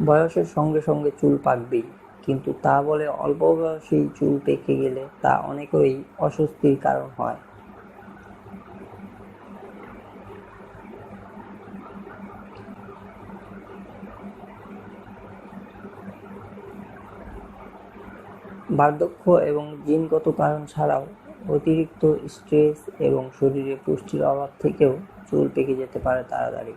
বয়সের সঙ্গে সঙ্গে চুল পাকবেই। কিন্তু তা বলে অল্প বয়সেই চুল পেকে গেলে তা অনেকেরই অস্বস্তির কারণ হয়। বার্ধক্য এবং জিনগত কারণ ছাড়াও অতিরিক্ত স্ট্রেস এবং শরীরে পুষ্টির অভাব থেকেও চুল পেকে যেতে পারে তাড়াতাড়ি।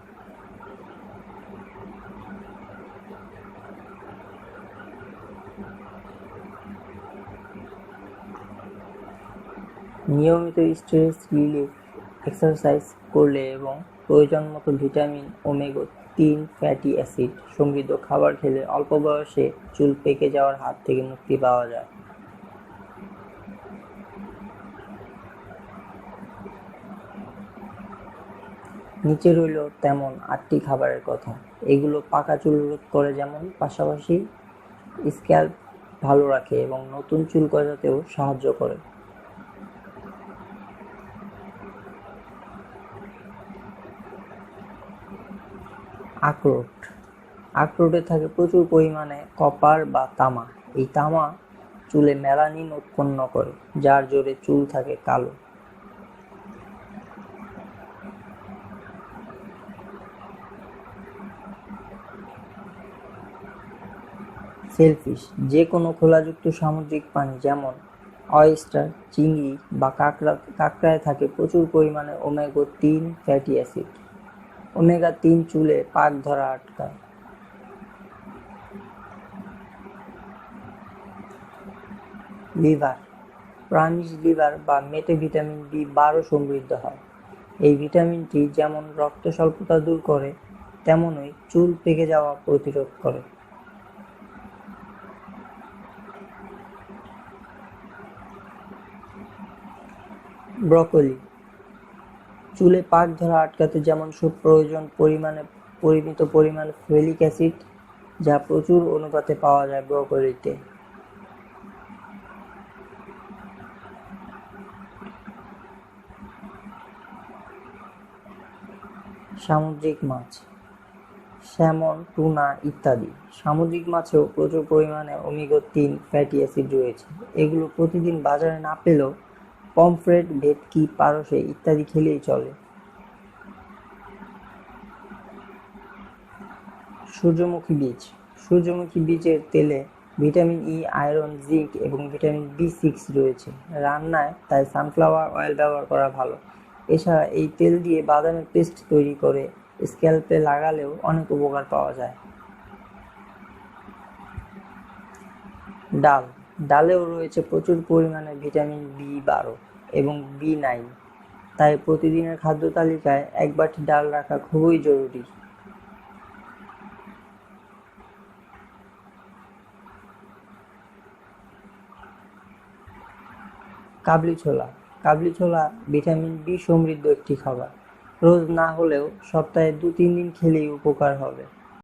নিয়মিত স্ট্রেস রিলিফ এক্সারসাইজ করলে এবং প্রয়োজন মতো ভিটামিন ওমেগা তিন ফ্যাটি অ্যাসিড সমৃদ্ধ খাবার খেলে অল্প বয়সে চুল পেকে যাওয়ার হাত থেকে মুক্তি পাওয়া যায়। নিচে রইল তেমন আটটি খাবারের কথা। এগুলো পাকা চুল রোধ করে যেমন পাশাপাশি স্ক্যাল্প ভালো রাখে এবং নতুন চুল গজাতেও সাহায্য করে। আখরোট। আখরোটে থাকে প্রচুর পরিমাণে কপার বা তামা। এই তামা চুলে মেলানিন উৎপন্ন করে, যার জোরে চুল থাকে কালো। সেলফিশ, যে কোনো খোলাযুক্ত সামুদ্রিক প্রাণী যেমন অয়েস্টার, চিংড়ি বা কাঁকড়া, কাঁকড়ায় থাকে প্রচুর পরিমাণে ওমেগো তিন ফ্যাটি অ্যাসিড। ওমেগা তিন চুলে পাক ধরা আটকায় লিভার প্রাণীর লিভার বা মেটে ভিটামিন বি বারো সমৃদ্ধ হয়। এই ভিটামিনটি যেমন রক্ত স্বল্পতা দূর করে, তেমনই চুল পেকে যাওয়া প্রতিরোধ করে। ব্রকলি চুলে পাক ধরা আটকাতে যেমন প্রয়োজন পরিমাণে, পরিমিত পরিমাণ ফেলিক অ্যাসিড, যা প্রচুর অনুপাতে পাওয়া যায় ব্রকলিতে। সামুদ্রিক মাছ, স্যামন, টুনা ইত্যাদি। সামুদ্রিক মাছেও প্রচুর পরিমাণে ওমেগা তিন ফ্যাটি অ্যাসিড রয়েছে। এগুলো প্রতিদিন বাজারে না পেলেও পমফ্রেট, ভেটকি পারসে ইত্যাদি খেলেই চলে। সূর্যমুখী বীজ। সূর্যমুখী বীজের তেলে ভিটামিন ই আয়রন জিঙ্ক এবং ভিটামিন বি সিক্স রয়েছে। রান্নায় তাই সানফ্লাওয়ার অয়েল ব্যবহার করা ভালো। এছাড়া এই তেল দিয়ে বাদামের পেস্ট তৈরি করে স্ক্যাল্পে লাগালেও অনেক উপকার পাওয়া যায়। ডাল। ডালেও রয়েছে প্রচুর পরিমাণে ভিটামিন বি বারো এবং বি নাইন তাই প্রতিদিনের খাদ্য তালিকায় এক বাটি ডাল রাখা খুবই জরুরি। কাবলি ছোলা। কাবলি ছোলা ভিটামিন বি সমৃদ্ধ একটি খাবার। রোজ না হলেও সপ্তাহে দু তিন দিন খেলেই উপকার হবে।